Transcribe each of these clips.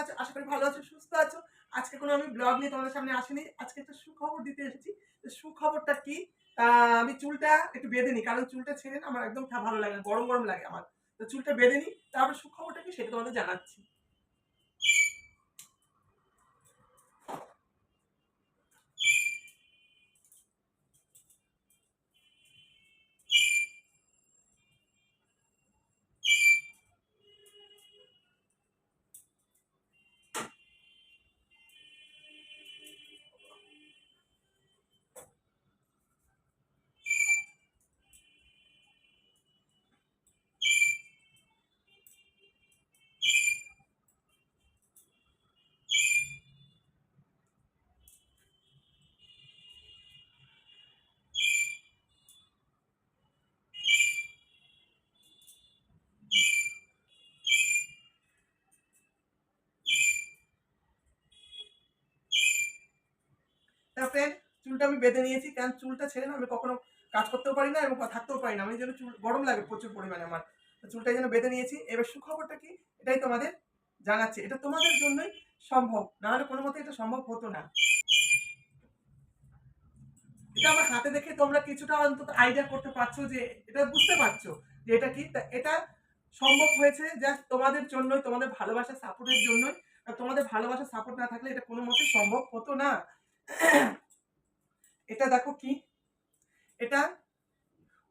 আছো? আশা করি ভালো আছো, সুস্থ আছো। আজকে কোনো আমি ব্লগ নিয়ে তোমাদের সামনে আসিনি। আজকে একটা সুখবর দিতে এসেছি। সুখবরটা কি? আমি চুলটা একটু বেঁধে নিই, কারণ চুলটা ছেড়ে না আমার একদম ভালো লাগে গরম গরম লাগে আমার। তো চুলটা বেঁধে নিই, তারপর সুখবরটা কি সেটা তোমাদের জানাচ্ছি। তা চুলটা আমি বেঁধে নিয়েছি, কারণ চুলটা ছেড়ে না আমি কখনো কাজ করতেও পারি না এবং থাকতেও পারি না। আমি যেন চুল গরম লাগে প্রচুর পরিমাণে আমার। চুলটা যেন বেঁধে নিয়েছি। এবার সুখবরটা কি? এটাই তোমাদের জানাচ্ছি। এটা তোমাদের জন্যই সম্ভব। না হলে কোনো মতে এটা সম্ভব হতো না। এটা আমার হাতে দেখে তোমরা কিছুটা অন্তত আইডিয়া করতে পারছ যে, এটা বুঝতে পারছ যে এটা কি? এটা সম্ভব হয়েছে জাস্ট তোমাদের জন্যই, তোমাদের ভালোবাসা সাপোর্টের জন্যই। তোমাদের ভালোবাসা সাপোর্ট না থাকলে এটা কোনো মতে সম্ভব হতো না। এটা দেখো কি? এটা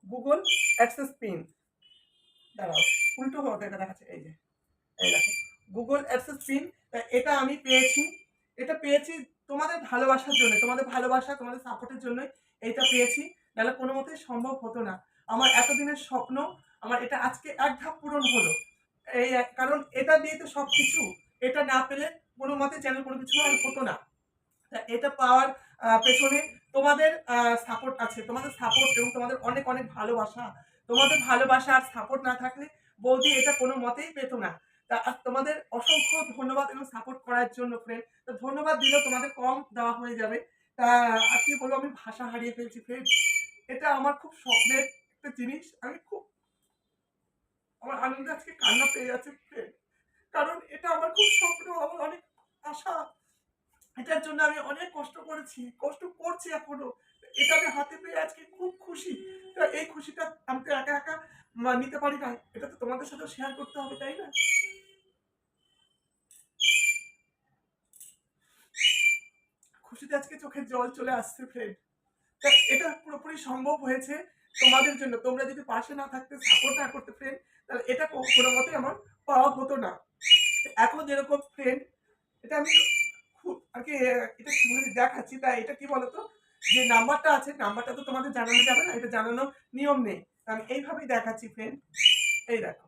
গুগল অ্যাক্সেস পিন দাঁড়াও, উল্টো হতে এটা দেখাচ্ছে, এই যে, এই দেখো গুগল অ্যাক্সেস পিন এটা আমি পেয়েছি, এটা পেয়েছি তোমাদের ভালোবাসার জন্য, তোমাদের ভালোবাসা, তোমাদের সাপোর্টের জন্যই এইটা পেয়েছি, নাহলে কোনো মতেই সম্ভব হতো না। আমার এতদিনের স্বপ্ন, আমার এটা আজকে এক ধাপ পূরণ হলো। এই কারণ এটা দিয়ে তো সব কিছু এটা না পেলে কোনো মতে চ্যানেল কোনো কিছু আর হতো না। এটা পাওয়ার পেছনে তোমাদের সাপোর্ট আছে। তোমাদের সাপোর্ট এবং তোমাদের অনেক অনেক ভালোবাসা। তোমাদের ভালোবাসা আর সাপোর্ট না থাকলে বৌদি এটা কোনো মতেই পেতো না। তা তোমাদের অসংখ্য ধন্যবাদ এবং সাপোর্ট করার জন্য ফ্রেন্ড তো ধন্যবাদ দিলেও তোমাদের কম দেওয়া হয়ে যাবে। তা আর কি বলব, আমি ভাষা হারিয়ে ফেলছি ফ্রেন্ড এটা আমার খুব স্বপ্নের একটা জিনিস। আমি খুব, আমার আনন্দে আজকে কান্না পেয়ে যাচ্ছে ফ্রেন্ড কারণ এটা আমার খুব স্বপ্ন আমার অনেক আশা এটার জন্য আমি অনেক কষ্ট করেছি, কষ্ট করছি এখনও। এটা আমি হাতে পেয়ে আজকে খুব খুশি। তো এই খুশিটা আমি তো একা একা নিতে পারি না। এটা তো তোমাদের সাথে শেয়ার করতে হবে, তাই না? খুশিতে আজকে চোখের জল চলে আসছে ফ্রেন্ড এটা পুরোপুরি সম্ভব হয়েছে তোমাদের জন্য। তোমরা যদি পাশে না থাকতে সাপোর্ট না করতে ফ্রেন্ড তাহলে এটা কোনো মতে আমার পাওয়া হতো না। এখন যেরকম ফ্রেন্ড এটা আমি আর কি, এটা দেখাচ্ছি তাই এটা কি বলতো? যে নাম্বারটা আছে নাম্বারটা তো তোমাদের জানানো যাবে না, এটা জানানো নিয়ম নেই। তা আমি এইভাবেই দেখাচ্ছি ফ্রেন্ড এই দেখো।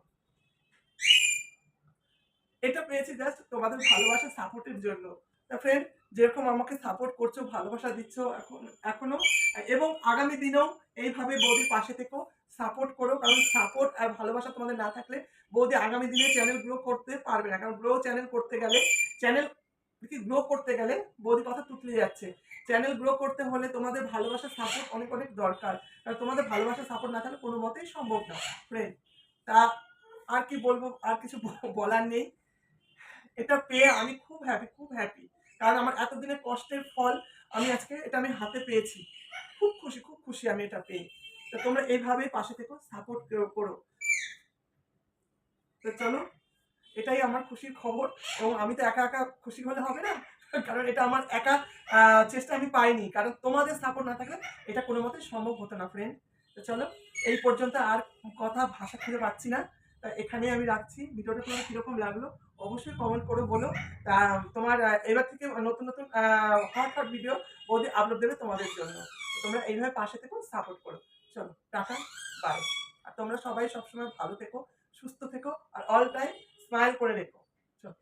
এটা পেয়েছি জাস্ট তোমাদের ভালোবাসা সাপোর্টের জন্য। তা ফ্রেন্ড যেরকম আমাকে সাপোর্ট করছ, ভালোবাসা দিচ্ছ, এখন, এখনও, এবং আগামী দিনেও এইভাবে বৌদির পাশে থেকো সাপোর্ট করো, কারণ সাপোর্ট আর ভালোবাসা তোমাদের না থাকলে বৌদি আগামী দিনে চ্যানেল গ্রো করতে পারবে না। কারণ গ্রো চ্যানেল করতে গেলে চ্যানেল কি গ্রো করতে গেলে বৌদি কথা তুতলে যাচ্ছে। চ্যানেল গ্রো করতে হলে তোমাদের ভালোবাসা সাপোর্ট অনেক অনেক দরকার। কারণ তোমাদের ভালোবাসা সাপোর্ট না থাকলে কোনো মতেই সম্ভব না ফ্রেন্ড তা আর কি বলব, আর কিছু বলার নেই। এটা পেয়ে আমি খুব হ্যাপি খুব হ্যাপি কারণ আমার এতদিনের কষ্টের ফল আমি আজকে, এটা আমি হাতে পেয়েছি। খুব খুশি খুব খুশি আমি এটা পেয়ে। তো তোমরা এইভাবেই পাশে থেকো সাপোর্ট করো। তো চলো। এটাই আমার খুশির খবর এবং আমি তো একা একা খুশি হলে হবে না? কারণ এটা আমার একা চেষ্টা আমি পাইনি। কারণ তোমাদের সাপোর্ট না থাকলে এটা কোনো মতে সম্ভব হতো না ফ্রেন্ড তো চলো, এই পর্যন্ত আর কথা, ভাষা খুঁজে পাচ্ছি না। তা এখানেই আমি রাখছি। ভিডিওটা তোমার কীরকম লাগল অবশ্যই কমেন্ট করে বলো। তোমার এবার থেকে নতুন নতুন হট হট ভিডিও বৌদি আপলোড দেবে তোমাদের জন্য। তোমরা এইভাবে পাশে থেকো সাপোর্ট করো। চলো, টাটা বাই আর তোমরা সবাই সবসময় ভালো থেকো, সুস্থ থেকো, আর all time file por el eco. So,